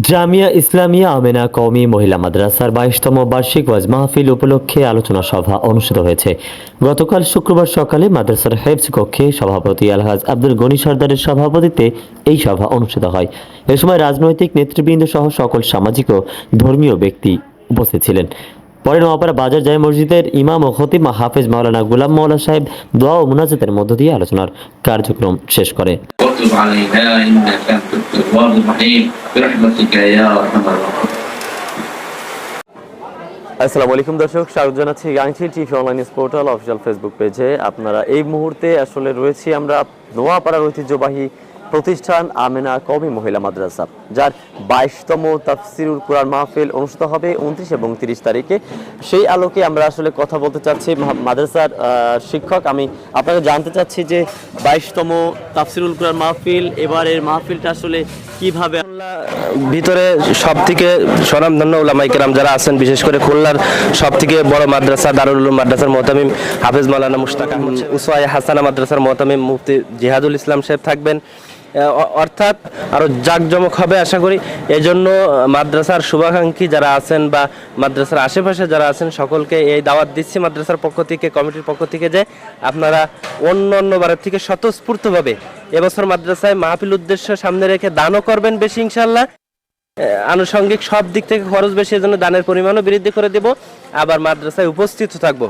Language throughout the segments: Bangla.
জামিয়া ইসলামিয়া আমেনা কওমি মহিলা মাদ্রাসার বাইশতম বার্ষিক ওয়াজ মাহফিল উপলক্ষে আলোচনা সভা অনুষ্ঠিত হয়েছে। গতকাল শুক্রবার সকালে মাদ্রাসার হেফজ কক্ষে সভাপতি আলহাজ আব্দুল গনি সর্দারের সভাপতিত্বে এই সভা অনুষ্ঠিত হয়। এ সময় রাজনৈতিক নেতৃবৃন্দ সহ সকল সামাজিক ও ধর্মীয় ব্যক্তি উপস্থিত ছিলেন। পরে নোয়াপাড়া বাজার জায় মসজিদের ইমাম ও খতিব হাফেজ মাওলানা গুলাম মৌলা সাহেব দোয়া ও মুনাজাতের মধ্য দিয়ে আলোচনার কার্যক্রম শেষ করে। واتب علينا انك انت التواب الرحيم برحمتك يا ارحم الراحمين আসসালামু আলাইকুম দর্শক স্বাগত জানাচ্ছি Gangchil TV online portal official Facebook পেজে আপনারা এই মুহূর্তে আসলে রয়েছি আমরা নোয়াপাড়ার ঐতিহ্যবাহী প্রতিষ্ঠান আমেনা কবি মহিলা মাদ্রাসা, যার বাইশতম তাফসিরুল কোরআন মাহফিল অনুষ্ঠিত হবে উনত্রিশ এবং তিরিশ তারিখে। সেই আলোকে আমরা আসলে কথা বলতে চাচ্ছি মাদ্রাসার শিক্ষক। আমি আপনাকে জানতে চাচ্ছি যে বাইশতম তাফসিরুল কোরআন মাহফিল, এবারের মাহফিলটা আসলে কীভাবে ভিতরে সব থেকে স্বনামধন্য ওলামাই কেরাম যারা আছেন, বিশেষ করে খুলনার সব থেকে বড় মাদ্রাসা দারুল উলুম মাদ্রাসার মোহতামিম হাফেজ মাওলানা মুশতাক উসওয়াই হাসানা মাদ্রাসার মোহতামিম মুফতি জিহাদুল ইসলাম সাহেব থাকবেন। অর্থাৎ আরও জাঁকজমক হবে আশা করি। এজন্য মাদ্রাসার শুভাকাঙ্ক্ষী যারা আছেন বা মাদ্রাসার আশেপাশে যারা আছেন, সকলকে এই দাওয়াত দিচ্ছি মাদ্রাসার পক্ষ থেকে, কমিটির পক্ষ থেকে যে আপনারা অন্য অন্য বারের থেকে স্বতঃস্ফূর্তভাবে এবছর মাদ্রাসায় মাহফিল উদ্দেশ্য সামনে রেখে দানও করবেন বেশি ইনশাল্লাহ আনুষঙ্গিক সব দিক থেকে খরচ বেশি, এজন্য দানের পরিমাণও বৃদ্ধি করে দেব। আবার মাদ্রাসায় উপস্থিত থাকব।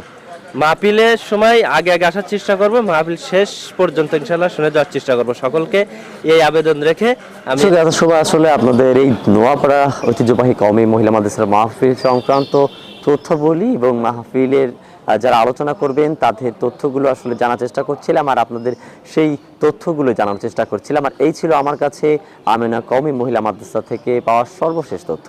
মাহফিলের সময় আগে আগে আসার চেষ্টা করব। মাহফিল শেষ পর্যন্ত ইনশাল্লাহ শুনে যাওয়ার চেষ্টা করব। সকলকে এই আবেদন রেখে আমি সময় আসলে আপনাদের এই নোয়াপাড়া ঐতিহ্যবাহী কওমি মহিলা মাদ্রাসার মাহফিল সংক্রান্ত তথ্যবলী এবং মাহফিলের যারা আলোচনা করবেন তাদের তথ্যগুলো আসলে জানার চেষ্টা করছিলাম আর আপনাদের সেই তথ্যগুলো জানার চেষ্টা করছিলাম। আর এই ছিল আমার কাছে আমেনা কমি মহিলা মাদ্রাসা থেকে পাওয়া সর্বশেষ তথ্য।